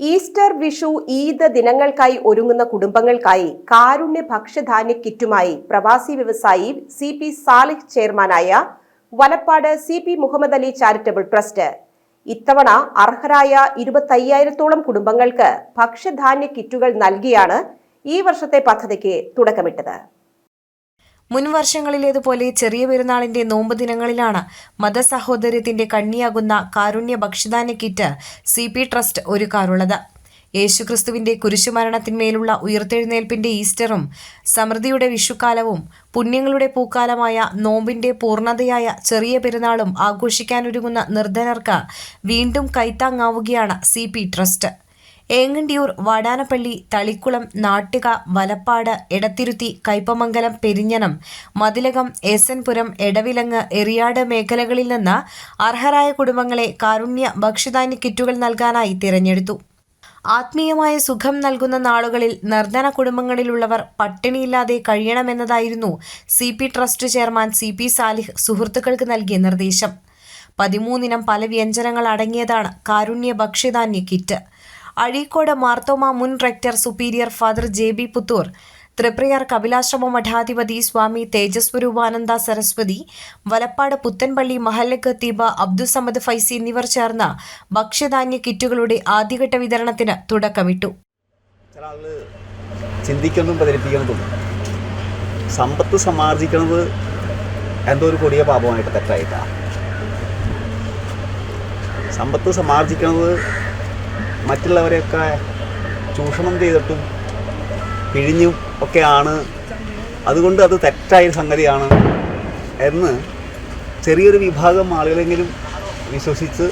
Easter Vishu Eid ദിനങ്ങൾക്കായി ഒരുങ്ങുന്ന കുടുംബങ്ങൾക്കായി കാരുണ്യ ഭക്ഷ്യധാന്യ കിറ്റുമായി പ്രവാസി വ്യവസായി സി പി സാലിഹ് ചെയർമാനായ Valappad C P Muhammad Ali charitable trust. ഇത്തവണ അർഹരായ ഇരുപത്തയ്യായിരത്തോളം കുടുംബങ്ങൾക്ക് ഭക്ഷ്യധാന്യ കിറ്റുകൾ നൽകിയാണ് ഈ വർഷത്തെ പദ്ധതിക്ക് തുടക്കമിട്ടത്. മുൻ വർഷങ്ങളിലേതുപോലെ ചെറിയ പെരുന്നാളിന്റെ നോമ്പ് ദിനങ്ങളിലാണ് മതസഹോദര്യത്തിന്റെ കണ്ണിയാകുന്ന കാരുണ്യ ഭക്ഷ്യധാന്യ കിറ്റ് സി പി ട്രസ്റ്റ് ഒരുക്കാറുള്ളത്. യേശുക്രിസ്തുവിന്റെ കുരിശുമരണത്തിന്മേലുള്ള ഉയർത്തെഴുന്നേൽപ്പിന്റെ ഈസ്റ്ററും സമൃദ്ധിയുടെ വിഷുക്കാലവും പുണ്യങ്ങളുടെ പൂക്കാലമായ നോമ്പിന്റെ പൂർണതയായ ചെറിയ പെരുന്നാളും ആഘോഷിക്കാനൊരുങ്ങുന്ന നിർധനർക്ക് വീണ്ടും കൈത്താങ്ങാവുകയാണ് C trust. Engandiyur Vadanappally Thalikulam Nattika Valappad Edathiruthy Kaipamangalam Perinjanam Mathilakam S N Puram Edavilangu Eriyad മേഖലകളിൽ നിന്ന് അർഹരായ കുടുംബങ്ങളെ കാരുണ്യ ഭക്ഷ്യധാന്യ കിറ്റുകൾ നൽകാനായി തിരഞ്ഞെടുത്തു. ആത്മീയമായ സുഖം നൽകുന്ന നാളുകളിൽ നിർധന കുടുംബങ്ങളിലുള്ളവർ പട്ടിണിയില്ലാതെ കഴിയണമെന്നതായിരുന്നു C P trust chairman C P Salih സുഹൃത്തുക്കൾക്ക് നൽകിയ നിർദ്ദേശം. പതിമൂന്നിനം പല വ്യഞ്ജനങ്ങൾ അടങ്ങിയതാണ് കാരുണ്യ ഭക്ഷ്യധാന്യ കിറ്റ്. അഴീക്കോട് മാർത്തോമ മുൻ rector superior father J B Puthur Triprayar Kapilashrama മഠാധിപതി Swami Tejaswarupananda Saraswati Valappad Puthenpally മഹല്ലക്ക് തീബ അബ്ദുസമദ് ഫൈസി എന്നിവർ ചേർന്ന് ഭക്ഷ്യധാന്യ കിറ്റുകളുടെ ആദ്യഘട്ട വിതരണത്തിന് തുടക്കമിട്ടു. സമ്പത്ത് സമാർജിക്കുന്നത് എന്തോ ഒരു കൊടിയ പാപമായിട്ട് തെറ്റായിട്ടാണ്. സമ്പത്ത് സമാർജിക്കുന്നത് മറ്റുള്ളവരെയൊക്കെ ചൂഷണം ചെയ്തിട്ടും പിഴിഞ്ഞും ഒക്കെയാണ്. അതുകൊണ്ട് അത് തെറ്റായ സംഗതിയാണ് എന്ന് ചെറിയൊരു വിഭാഗം ആളുകളെങ്കിലും വിശ്വസിച്ച്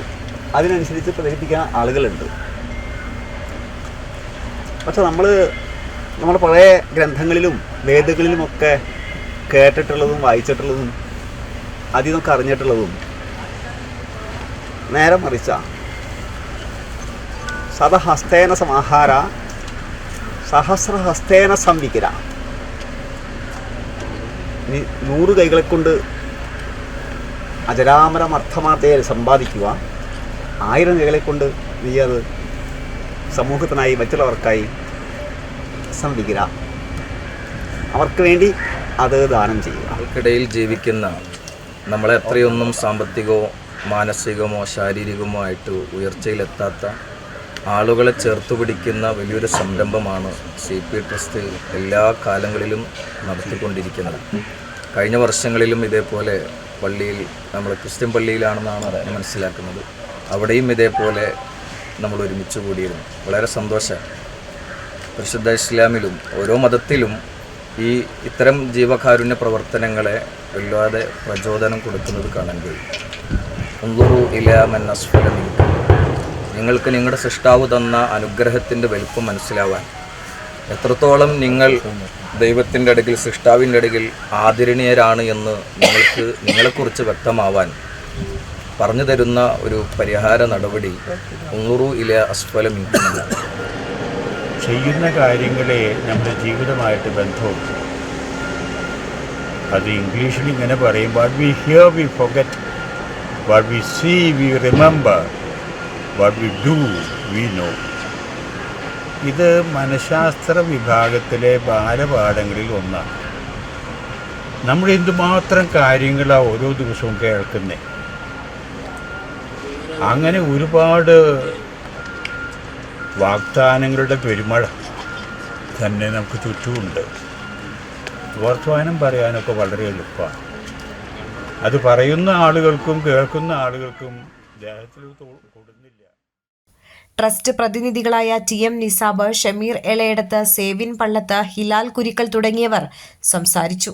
അതിനനുസരിച്ച് പ്രചരിപ്പിക്കാൻ ആളുകളുണ്ട്. പക്ഷെ നമ്മൾ നമ്മൾ പഴയ ഗ്രന്ഥങ്ങളിലും വേദങ്ങളിലുമൊക്കെ കേട്ടിട്ടുള്ളതും വായിച്ചിട്ടുള്ളതും അതിൽ നിന്നൊക്കെ അറിഞ്ഞിട്ടുള്ളതും നേരെ മറിച്ച സതഹസ്തേന സമാഹാര സഹസ്രഹസ്തേന സംവിക്കിര നീ നൂറ് കൈകളെ കൊണ്ട് അജരാമരം അർത്ഥമാർത്ഥയെ സമ്പാദിക്കുക. ആയിരം കൈകളെ കൊണ്ട് നീ അത് സമൂഹത്തിനായി മറ്റുള്ളവർക്കായി സംവിക്കിര അവർക്ക് വേണ്ടി അത് ദാനം ചെയ്യുക. ആൾക്കിടയിൽ ജീവിക്കുന്ന നമ്മളെ എത്രയൊന്നും സാമ്പത്തികമോ മാനസികമോ ശാരീരികമോ ആയിട്ട് ഉയർച്ചയിലെത്താത്ത ആളുകളെ ചേർത്ത് പിടിക്കുന്ന വലിയൊരു സംരംഭമാണ് സി പി ട്രസ്റ്റ് എല്ലാ കാലങ്ങളിലും നടത്തിക്കൊണ്ടിരിക്കുന്നത്. കഴിഞ്ഞ വർഷങ്ങളിലും ഇതേപോലെ പള്ളിയിൽ നമ്മൾ ക്രിസ്ത്യൻ പള്ളിയിലാണെന്നാണ് മനസ്സിലാക്കുന്നത്. അവിടെയും ഇതേപോലെ നമ്മൾ ഒരുമിച്ച് കൂടിയിരുന്നു. വളരെ സന്തോഷം. പരിശുദ്ധ ഇസ്ലാമിലും ഓരോ മതത്തിലും ഈ ഇത്തരം ജീവകാരുണ്യ പ്രവർത്തനങ്ങളെ വല്ലാതെ പ്രചോദനം കൊടുക്കുന്നത് കാണാൻ കഴിയും. അസ്ഫല മിൻകും. നിങ്ങൾക്ക് നിങ്ങളുടെ സൃഷ്ടാവ് തന്ന അനുഗ്രഹത്തിന്റെ വലുപ്പം മനസ്സിലാവാൻ. എത്രത്തോളം നിങ്ങൾ ദൈവത്തിന്റെ അടുക്കൽ സൃഷ്ടാവിന്റെ അടുക്കൽ ആദരണീയരാണ് എന്ന് നിങ്ങൾക്ക് നിങ്ങളെക്കുറിച്ച് വ്യക്തമാവാൻ പറഞ്ഞു തരുന്ന ഒരു പരിഹാര നടപടി ഉങ്ങുറു ഇല അസ്ഫലം ചെയ്യുന്ന കാര്യങ്ങളെ നമ്മുടെ ജീവിതമായിട്ട് ബന്ധമുണ്ട് അത് ഇംഗ്ലീഷിൽ ഇങ്ങനെ പറയും what we hear we forget what we see we remember what we do we know ഇത് മനഃശാസ്ത്ര വിഭാഗത്തിലെ ബാലപാഠങ്ങളിൽ ഒന്നാണ്. നമ്മൾ എന്തുമാത്രം കാര്യങ്ങളാണ് ഓരോ ദിവസവും കേൾക്കുന്നത് അങ്ങനെ ഒരുപാട് വാഗ്ദാനങ്ങളുടെ പെരുമഴ തന്നെ നമുക്ക് ചുറ്റുമുണ്ട്. വർത്തമാനം പറയാനൊക്കെ വളരെ എളുപ്പമാണ്. അത് പറയുന്ന ആളുകൾക്കും കേൾക്കുന്ന ആളുകൾക്കും ട്രസ്റ്റ് പ്രതിനിധികളായ ടി എം നിസാബ് ഷമീർ എളയടത്ത് സേവിൻ പള്ളത്ത് ഹിലാൽ കുരിക്കൽ തുടങ്ങിയവർ സംസാരിച്ചു.